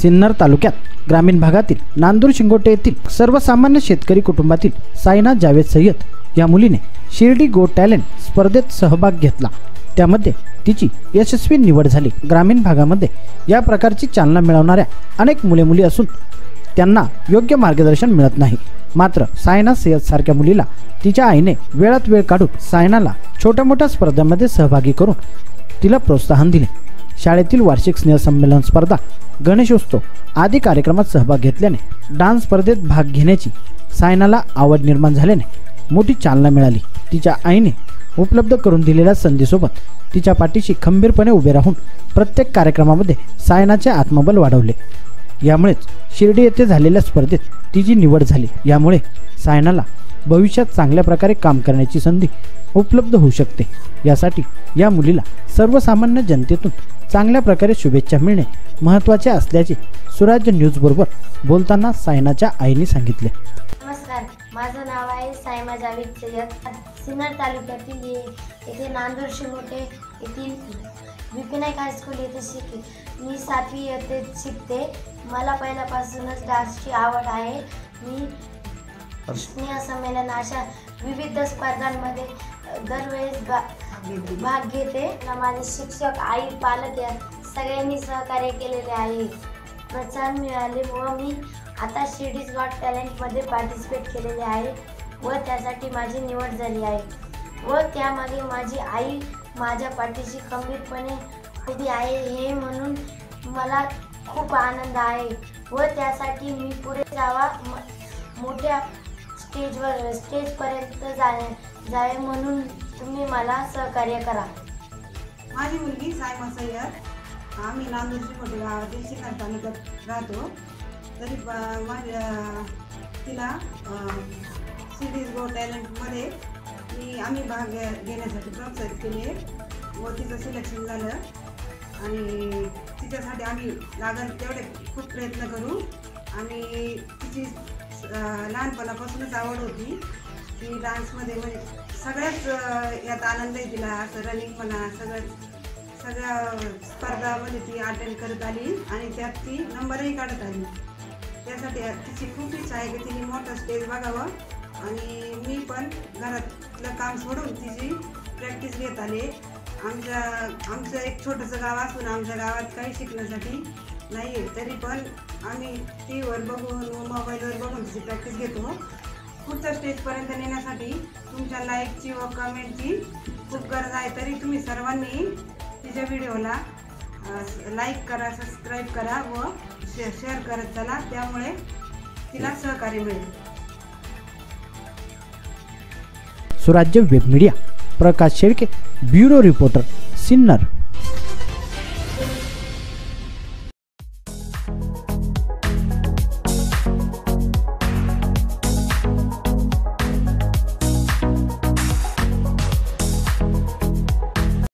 सिन्नर तालुक्यात ग्रामीण भागातील नांदूर शिंगोटे येथील सर्वसामान्य शेतकरी कुटुंबातील सायना जावेद सय्यद या मुलीने शिर्डी गो टॅलेंट स्पर्धेत सहभाग घेतला. त्यामध्ये तिची यशस्वी निवड झाली. ग्रामीण भागामध्ये या प्रकारची चालना मिळवणाऱ्या अनेक मुले मुली असून त्यांना योग्य मार्गदर्शन मिळत नाही. मात्र सायना सय्यद सारख्या मुलीला तिच्या आईने वेळात वेळ काढून सायनाला छोट्या मोठ्या स्पर्धांमध्ये सहभागी करून तिला प्रोत्साहन दिले. शाळेतील वार्षिक स्नेहसंमेलन स्पर्धा गणेशोत्सव आदी कार्यक्रमात सहभाग घेतल्याने डान्स स्पर्धेत भाग घेण्याची सायनाला आवड निर्माण झाल्याने मोठी चालना मिळाली. तिच्या आईने उपलब्ध करून दिलेल्या संधीसोबत तिच्या पाठीशी खंबीरपणे उभे राहून प्रत्येक कार्यक्रमामध्ये सायनाचे आत्मबल वाढवले. यामुळेच शिर्डी येथे झालेल्या स्पर्धेत तिची निवड झाली. यामुळे सायनाला भविष्यात चांगल्या प्रकारे काम करण्याची संधी उपलब्ध होऊ शकते. यासाठी या मुलीला सर्वसामान्य जनतेतून चांगल्या प्रकारे शुभेच्छा मिळणे महत्त्वाचे असल्याचे सुराज्य न्यूजबरोबर बोलताना सायनाच्या आईने सांगितले. नमस्कार माझं नाव आहे सायमा जावेद सय्यद. सिन्नर तालुक्यातील ये- येथे नांदूर शिमोटे येथील विपिनायक हायस्कूल येथे शिकले. मी सातवी येथे शिकते. मला पहिल्यापासूनच डान्सची आवड आहे. मी स्नेहसंमेलन अशा विविध स्पर्धांमध्ये दरवेळेस भाग घेते. माझे शिक्षक आई पालक या सगळ्यांनी सहकार्य केलेले आहे. प्रोत्साहन मिळाले व मी आता शिर्डीज गॉट टॅलेंटमध्ये पार्टिसिपेट केलेले आहे व त्यासाठी माझी निवड झाली आहे. व त्यामागे माझी आई माझ्या पाठीशी खंबीरपणे उभी आहे हे म्हणून मला खूप आनंद आहे. व त्यासाठी मी पुढे जावा मोठ्या स्टेजवर स्टेजपर्यंत जाणे जावे म्हणून तुम्ही मला सहकार्य करा. माझी मुलगी सायमा सय्यद आम्ही नांदूरची मोठे गावातील शिकार तालुक्यात राहतो. तरी माझ्या तिला सिरीज गो टॅलेंटमध्ये मी आम्ही भाग घे- घेण्यासाठी प्रोत्साहित केले. व तिचं सिलेक्शन झालं. आणि तिच्यासाठी आम्ही लागेल तेवढे खूप प्रयत्न करू. आणि तिची लहानपणापासूनच आवड होती. ती डान्समध्ये म्हणजे सगळ्याच यात आनंदही दिला. तिला असं रनिंग म्हणा सगळं सगळ्या स्पर्धामध्ये ती अटेंड करत आली आणि त्यात ती नंबरही काढत आली. त्यासाठी तिची खूप इच्छा आहे की तिने मोठं स्टेज बघावं आणि मी पण घरातलं काम सोडून तिची प्रॅक्टिस घेत आले. आमच्या आमचं एक छोटंसं गाव असून आमच्या गावात काही शिकण्यासाठी नाही आहे तरी पण आम्ही टी व्हीवर बघून व मोबाईलवर बघून तिची प्रॅक्टिस घेतो. पुढच्या स्टेजपर्यंत नेण्यासाठी तुमच्या लाईकची व कमेंटची खूप गरज आहे. तरी तुम्ही सर्वांनी तिच्या व्हिडिओला लाईक करा सबस्क्राईब करा व शे शेअर करत चला. त्यामुळे तिला सहकार्य मिळेल. Surajya web media Prakash Shelke bureau reporter Sinnar.